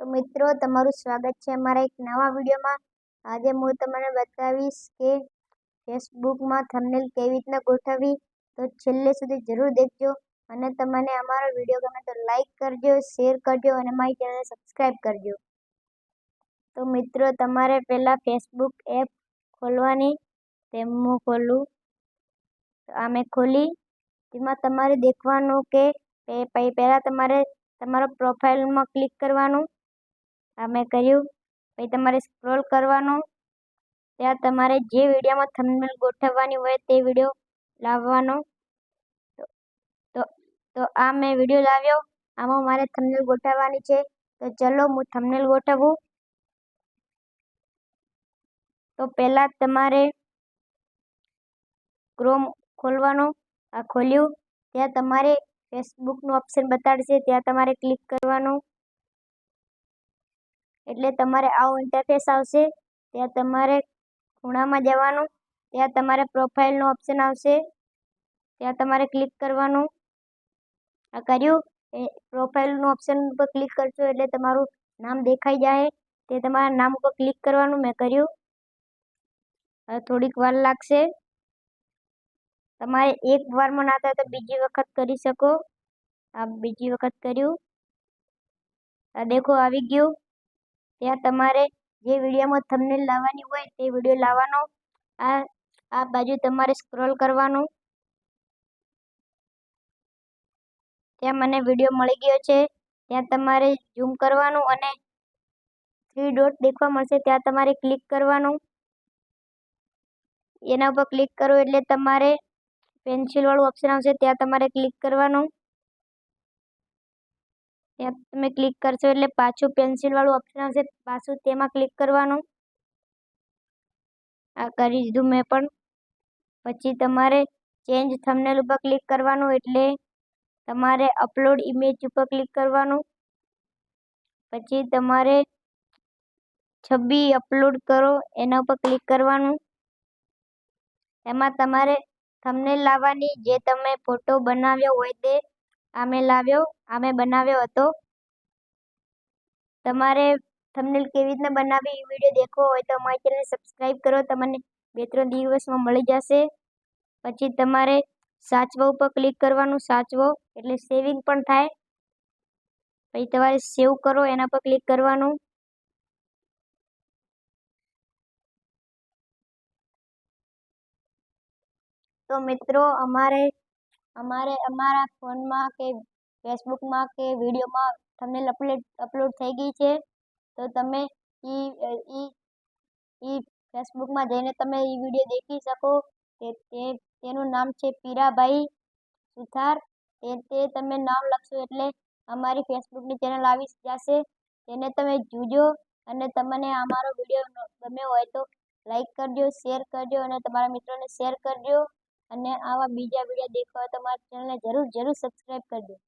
તો મિત્રો, તમારું સ્વાગત છે અમારા એક નવા વિડીયોમાં. આજે હું તમને બતાવીશ કે ફેસબુકમાં થંબનેલ કેવી રીતના ગોઠવવી, તો છેલ્લે સુધી જરૂર દેખજો અને તમને અમારો વીડિયો ગમે તો લાઈક કરજો શેર કરજો અને મારી ચેનલને સબસ્ક્રાઈબ કરજો. તો મિત્રો, તમારે પહેલાં ફેસબુક એપ ખોલવાની, તેમ હું ખોલું. આ મેં ખોલી. તેમાં તમારે દેખવાનું કે પહેલાં તમારે તમારા પ્રોફાઇલમાં ક્લિક કરવાનું. આ મેં કર્યું. પછી તમારે સ્ક્રોલ કરવાનું. ત્યાં તમારે જે વિડીયોમાં થંબનેલ ગોઠવવાની હોય તે વીડિયો લાવવાનો. તો તો આ મેં વીડિયો લાવ્યો. આમાં મારે થંબનેલ ગોઠવવાની છે. તો ચલો હું થંબનેલ ગોઠવું. તો પહેલાં તમારે ક્રોમ ખોલવાનું. આ ખોલ્યું. ત્યાં તમારે ફેસબુકનું ઓપ્શન બતાડશે. ત્યાં તમારે ક્લિક કરવાનું. એટલે તમારે આવો ઇન્ટરફેસ આવશે, ત્યાં તમારે ખૂણામાં જવાનું, ત્યાં તમારે પ્રોફાઇલનું ઓપ્શન આવશે, ત્યાં તમારે ક્લિક કરવાનું. આ કર્યું, એ પ્રોફાઇલનું ઓપ્શન ઉપર ક્લિક કરશો એટલે તમારું નામ દેખાઈ જાય, તે તમારા નામ ઉપર ક્લિક કરવાનું, મેં કર્યું. હવે થોડીક વાર લાગશે. તમારે એક વારમાં ના થાય તો બીજી વખત કરી શકો. આ બીજી વખત કર્યું. આ દેખો, આવી ગયું. ત્યાં તમારે જે વિડીયોમાં થંબનેલ લાવવાની હોય તે વીડિયો લાવવાનો. આ આ બાજુ તમારે સ્ક્રોલ કરવાનું. ત્યાં મને વીડિયો મળી ગયો છે. ત્યાં તમારે ઝૂમ કરવાનું અને થ્રી ડોટ દેખવા મળશે. ત્યાં તમારે ક્લિક કરવાનું. એના ઉપર ક્લિક કરો એટલે તમારે પેન્સિલવાળું ઓપ્શન આવશે. ત્યાં તમારે ક્લિક કરવાનું. ત્યાં તમે ક્લિક કરશો એટલે પાછું પેન્સિલવાળું ઓપ્શન આવશે. પાછું તેમાં ક્લિક કરવાનું. આ કરી દીધું મેં પણ. પછી તમારે ચેન્જ થમનેલ ઉપર ક્લિક કરવાનું એટલે તમારે અપલોડ ઇમેજ ઉપર ક્લિક કરવાનું. પછી તમારે છબી અપલોડ કરો, એના ઉપર ક્લિક કરવાનું. એમાં તમારે થમનેલ લાવવાની, જે તમે ફોટો બનાવ્યો હોય તે આમે લાવ્યો, આમે બનાવ્યો હતો. તમારે થંબનેલ કેવી રીતના બનાવી એ વીડિયો દેખવો હોય તો અમારી ચેનલ સબસ્ક્રાઈબ કરો. તમને બે ત્રણ દિવસમાં મળી જશે. પછી તમારે સાચવો ઉપર ક્લિક કરવાનું સાચવો, એટલે સેવિંગ પણ થાય. પછી તમારે સેવ કરો, એના પર ક્લિક કરવાનું. તો મિત્રો, અમારે અમારે અમારા ફોનમાં કે ફેસબુકમાં કે વિડીયોમાં તમને અપલોડ અપલોડ થઈ ગઈ છે, તો તમે એ એ એ ફેસબુકમાં જઈને તમે એ વીડિયો દેખી શકો. તે તેનું નામ છે પીરાભાઈ સુથાર. તે તે તમે નામ લખશો એટલે અમારી ફેસબુકની ચેનલ આવી જશે. તેને તમે જોજો અને તમને અમારો વીડિયો ગમ્યો હોય તો લાઈક કરજો, શેર કરજો અને તમારા મિત્રોને શેર કરજો. અને આવા બીજા વીડિયો દેખવા હોય તો મારી ચેનલને જરૂર જરૂર સબસ્ક્રાઈબ કરજો